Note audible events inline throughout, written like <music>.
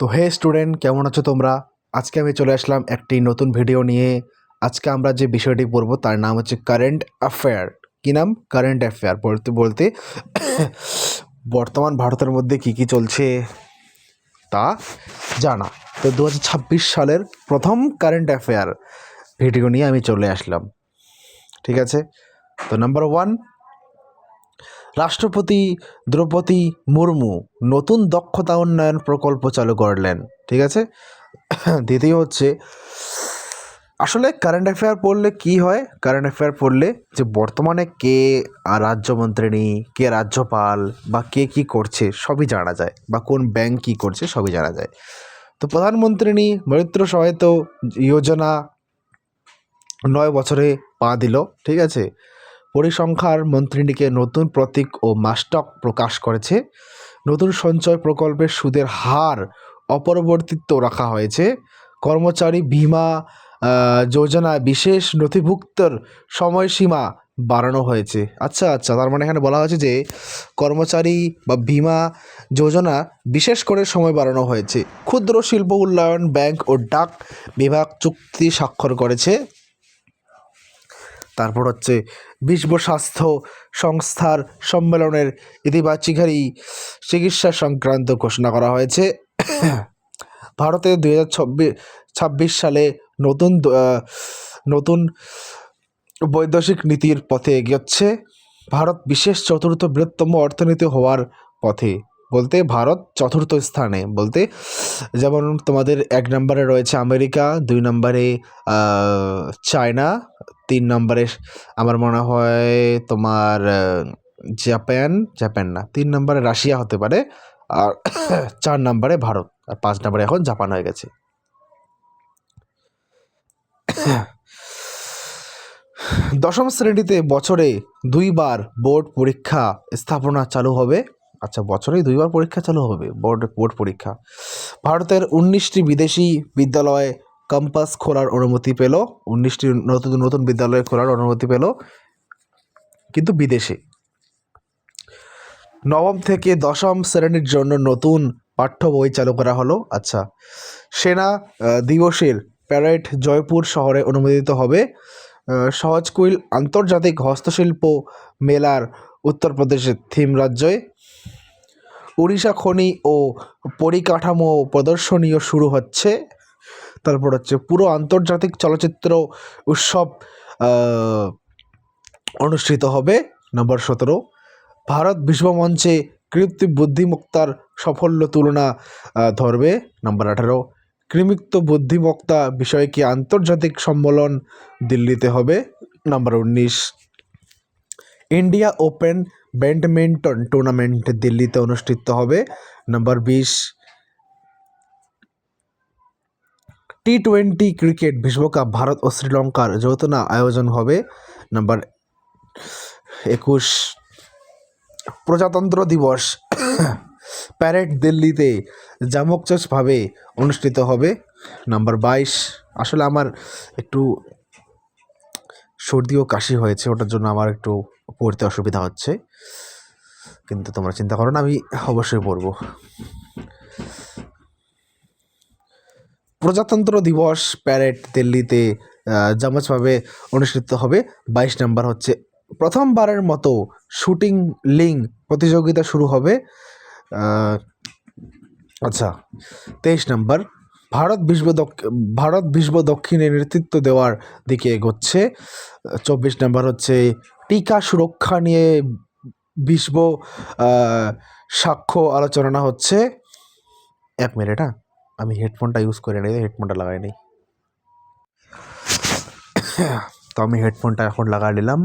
তো হে স্টুডেন্ট, কেমন আছো তোমরা? আজকে আমি চলে আসলাম একটি নতুন ভিডিও নিয়ে। আজকে আমরা যে বিষয়টি পড়ব তার নাম হচ্ছে কারেন্ট অ্যাফেয়ার কী নাম? কারেন্ট অ্যাফেয়ার বলতে বলতে <coughs> বর্তমান ভারতের মধ্যে কী কী চলছে তা জানা। তো দু হাজার ছাব্বিশ সালের প্রথম কারেন্ট অ্যাফেয়ার ভিডিও নিয়ে আমি চলে আসলাম। ঠিক আছে? তো নাম্বার ওয়ান রাষ্ট্রপতি দ্রৌপদী মুর্মু নতুন দক্ষতা উন্নয়ন প্রকল্প চালু করলেন, ঠিক আছে? <coughs> দ্বিতীয় হচ্ছে, আসলে কারেন্ট অ্যাফেয়ার পড়লে কি হয়? কারেন্ট অ্যাফেয়ার পড়লে যে বর্তমানে কে রাজ্যমন্ত্রিনী কে রাজ্যপাল বা কে কি করছে সবই জানা যায় বা কোন ব্যাংক কি করছে সবই জানা যায়। তো প্রধানমন্ত্রিনী মৈত্র সহায়ত যোজনা নয় বছরে পা দিল, ঠিক আছে? পরিসংখ্যার মন্ত্রীটিকে নতুন প্রতীক ও মাস্টক প্রকাশ করেছে। নতুন সঞ্চয় প্রকল্পের সুদের হার অপরিবর্তিত রাখা হয়েছে। কর্মচারী বিমা আহ, যোজনায় বিশেষ নথিভুক্তর সময়সীমা বাড়ানো হয়েছে। আচ্ছা আচ্ছা তার মানে এখানে বলা হয়েছে যে কর্মচারী বা বীমা যোজনা বিশেষ করে সময় বাড়ানো হয়েছে। ক্ষুদ্র শিল্প উন্নয়ন ব্যাংক ও ডাক বিভাগ চুক্তি স্বাক্ষর করেছে। তারপর হচ্ছে বিশ্ব স্বাস্থ্য সংস্থার সম্মেলনের ইতিবাচিকারী চিকিৎসা সংক্রান্ত ঘোষণা করা হয়েছে। ভারতে হাজার ছাব্বিশ সালে নতুন নতুন বৈদেশিক নীতির পথে এগোচ্ছে ভারত বিশেষ চতুর্থ বৃহত্তম অর্থনীতি হওয়ার পথে বলতে ভারত চতুর্থ স্থানে বলতে যেমন তোমাদের এক নম্বরে রয়েছে আমেরিকা, দুই নম্বরে চায়না তিন নম্বরে আমার মনে হয় তোমার জাপান জাপান না, তিন নম্বরে রাশিয়া হতে পারে, আর <coughs> চার নম্বরে ভারত, আর পাঁচ নম্বরে এখন জাপান হয়ে গেছে। <coughs> দশম শ্রেণীতে বছরে দুইবার বোর্ড পরীক্ষা স্থাপনা চালু হবে। আচ্ছা বছরে দুইবার পরীক্ষা চালু হবে, বোর্ড বোর্ড পরীক্ষা। ভারতের উনিশটি বিদেশি বিদ্যালয় ক্যাম্পাস খোলার অনুমতি পেল, উনিশটি নতুন নতুন বিদ্যালয় খোলার অনুমতি পেল, কিন্তু বিদেশে। নবম থেকে দশম শ্রেণির জন্য নতুন পাঠ্য বই চালু করা হলো। আচ্ছা সেনা দিবসের প্যারেড জয়পুর শহরে অনুমোদিত হবে। সহজকুইল আন্তর্জাতিক হস্তশিল্প মেলার উত্তরপ্রদেশের থিম রাজ্যে। উড়িষ্যা খনি ও পরিকাঠামো প্রদর্শনীও শুরু হচ্ছে। তারপর হচ্ছে পুরো আন্তর্জাতিক চলচ্চিত্র উৎসব অনুষ্ঠিত হবে নম্বর সতেরো। ভারত বিশ্বমঞ্চে কৃত্রিম বুদ্ধিমত্তার সাফল্য তুলনা ধরবে নম্বর আঠারো। কৃমিক্ত বুদ্ধিমত্তা বিষয়কে আন্তর্জাতিক সম্মেলন দিল্লিতে হবে নম্বর উনিশ। ইন্ডিয়া ওপেন ব্যাডমিন্টন টুর্নামেন্ট দিল্লিতে অনুষ্ঠিত হবে নম্বর বিশ। টি টোয়েন্টি ক্রিকেট বিশ্বকাপ ভারত ও শ্রীলঙ্কার যৌথ না আয়োজন হবে নাম্বার একুশ। প্রজাতন্ত্র দিবস <coughs> প্যারেড দিল্লিতে জামকচসভাবে অনুষ্ঠিত হবে নাম্বার বাইশ। আসলে আমার একটু সর্দি ও কাশি হয়েছে, ওটার জন্য আমার একটু পড়তে অসুবিধা হচ্ছে। কিন্তু তোমরা চিন্তা করো না, আমি অবশ্যই পড়ব। প্রজাতন্ত্র দিবস প্যারেড দিল্লিতে আহ, জামচভাবে অনুষ্ঠিত হবে। বাইশ নাম্বার হচ্ছে প্রথমবারের মতো শুটিং লিং প্রতিযোগিতা শুরু হবে। আচ্ছা তেইশ নাম্বার ভারত বিশ্ব দক্ষ- ভারত বিশ্ব দক্ষিণে নেতৃত্ব দেওয়ার দিকে এগোচ্ছে। চব্বিশ নাম্বার হচ্ছে টিকা সুরক্ষা নিয়ে বিশ্ব সাক্ষ্য আলোচনা হচ্ছে। এক মিনিট হ্যাঁ। আমি হেডফোনটা ইউজ করে নিই, হেডফোনটা লাগাই নিই। তো আমি হেডফোনটা এখন লাগা নিলাম।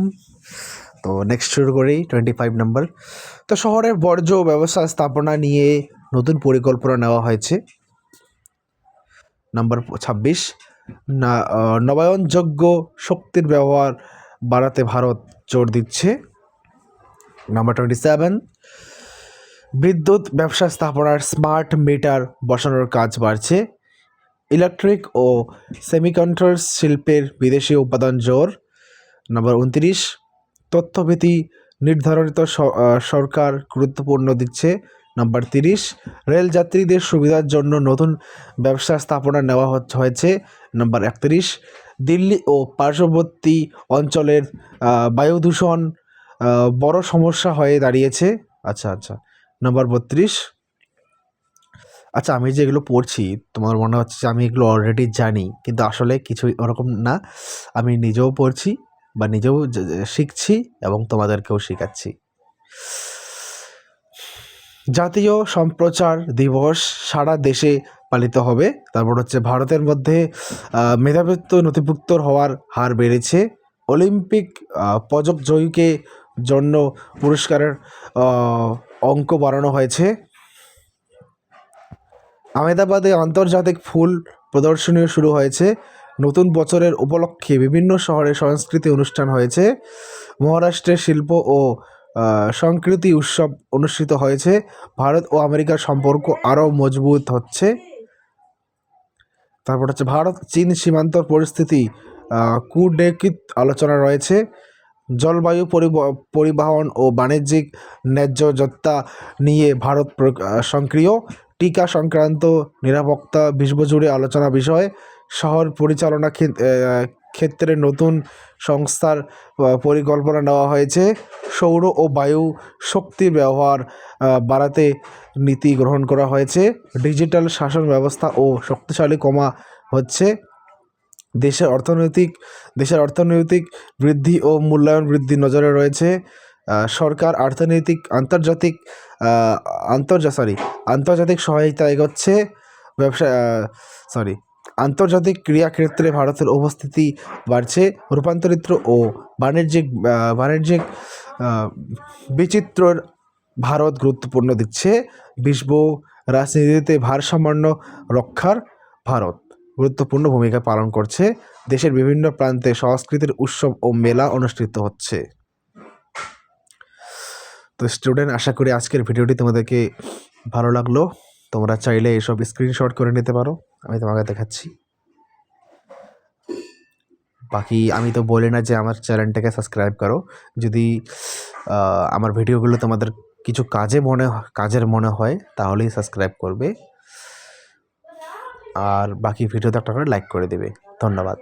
তো নেক্সট শুরু করি টোয়েন্টি ফাইভ নাম্বার তো শহরের বর্জ্য ব্যবস্থা স্থাপনা নিয়ে নতুন পরিকল্পনা নেওয়া হয়েছে। নাম্বার ছাব্বিশ, না নবায়নযোগ্য শক্তির ব্যবহার বাড়াতে ভারত জোর দিচ্ছে। নাম্বার টোয়েন্টি সেভেন বিদ্যুৎ ব্যবসা স্থাপনার স্মার্ট মিটার বসানোর কাজ বাড়ছে। ইলেকট্রিক ও সেমিকন্ডাক্টর শিল্পের বিদেশি উপাদান জোর। নম্বর উনত্রিশ, তথ্যভীতি নির্ধারিত সরকার গুরুত্বপূর্ণ দিচ্ছে। নাম্বার তিরিশ, রেলযাত্রীদের সুবিধার জন্য নতুন ব্যবসা স্থাপনা নেওয়া হয়েছে। নম্বর একত্রিশ, দিল্লি ও পার্শ্ববর্তী অঞ্চলের বায়ু দূষণ বড় সমস্যা হয়ে দাঁড়িয়েছে। আচ্ছা আচ্ছা। নাম্বার বত্রিশ। আচ্ছা আমি যে এগুলো পড়ছি তোমার মনে হচ্ছে যে আমি এগুলো অলরেডি জানি কিন্তু আসলে কিছু ওরকম না। আমি নিজেও পড়ছি বা নিজেও শিখছি এবং তোমাদেরকেও শেখাচ্ছি। জাতীয় সম্প্রচার দিবস সারা দেশে পালিত হবে। তারপর হচ্ছে ভারতের মধ্যে আহ, মেধাবৃত্ত নথিভুক্ত হওয়ার হার বেড়েছে। অলিম্পিক পদক জয়ীকে জন্য পুরস্কারের অঙ্ক বাড়ানো হয়েছে। আমেদাবাদে আন্তর্জাতিক ফুল প্রদর্শনীও শুরু হয়েছে। নতুন বছরের উপলক্ষে বিভিন্ন শহরে সংস্কৃতি অনুষ্ঠান হয়েছে। মহারাষ্ট্রের শিল্প ও সংস্কৃতি উৎসব অনুষ্ঠিত হয়েছে। ভারত ও আমেরিকার সম্পর্ক আরও মজবুত হচ্ছে। তারপর হচ্ছে ভারত চীন সীমান্তর পরিস্থিতি কুডেকিত আলোচনা রয়েছে। জলবায়ু পরিব- পরিবহন ও বাণিজ্যিক ন্যায্যতা নিয়ে ভারত সক্রিয়। টিকা সংক্রান্ত নিরাপত্তা বিশ্বজুড়ে আলোচনা বিষয়। শহর পরিচালনা ক্ষে- ক্ষেত্রে নতুন সংস্থার পরিকল্পনা নেওয়া হয়েছে। সৌর ও বায়ু শক্তির ব্যবহার বাড়াতে নীতি গ্রহণ করা হয়েছে। ডিজিটাল শাসন ব্যবস্থা ও শক্তিশালী কমা হচ্ছে। দেশের অর্থনৈতিক দেশের অর্থনৈতিক বৃদ্ধি ও মূল্যায়ন বৃদ্ধি নজরে রয়েছে সরকার অর্থনৈতিক আন্তর্জাতিক আন্তর্জা সরি আন্তর্জাতিক সহায়তা এগোচ্ছে, ব্যবসা সরি আন্তর্জাতিক ক্রীড়াক্ষেত্রে ভারতের উপস্থিতি বাড়ছে, রূপান্তরিত ও বাণিজ্যিক বাণিজ্যিক বিচিত্রর ভারত গুরুত্বপূর্ণ দিচ্ছে বিশ্ব রাজনীতিতে ভারসাম্য রক্ষার ভারত। গুরুত্বপূর্ণ ভূমিকা পালন করছে। দেশের বিভিন্ন প্রান্তে সংস্কৃতির উৎসব ও মেলা অনুষ্ঠিত হচ্ছে। তো স্টুডেন্ট আশা করি আজকের ভিডিওটি তোমাদেরকে ভালো লাগল। তোমরা চাইলে এসব স্ক্রিনশট করে নিতে পারো। আমি তোমাকে দেখাচ্ছি। বাকি আমি তো বলি না যে আমার চ্যানেলটাকে সাবস্ক্রাইব করো। যদি আমার ভিডিওগুলো তোমাদের কিছু কাজে মনে, কাজের মনে হয়, তাহলেই সাবস্ক্রাইব করবে। আর বাকি ভিডিওতে একটা করে লাইক করে দেবে। ধন্যবাদ।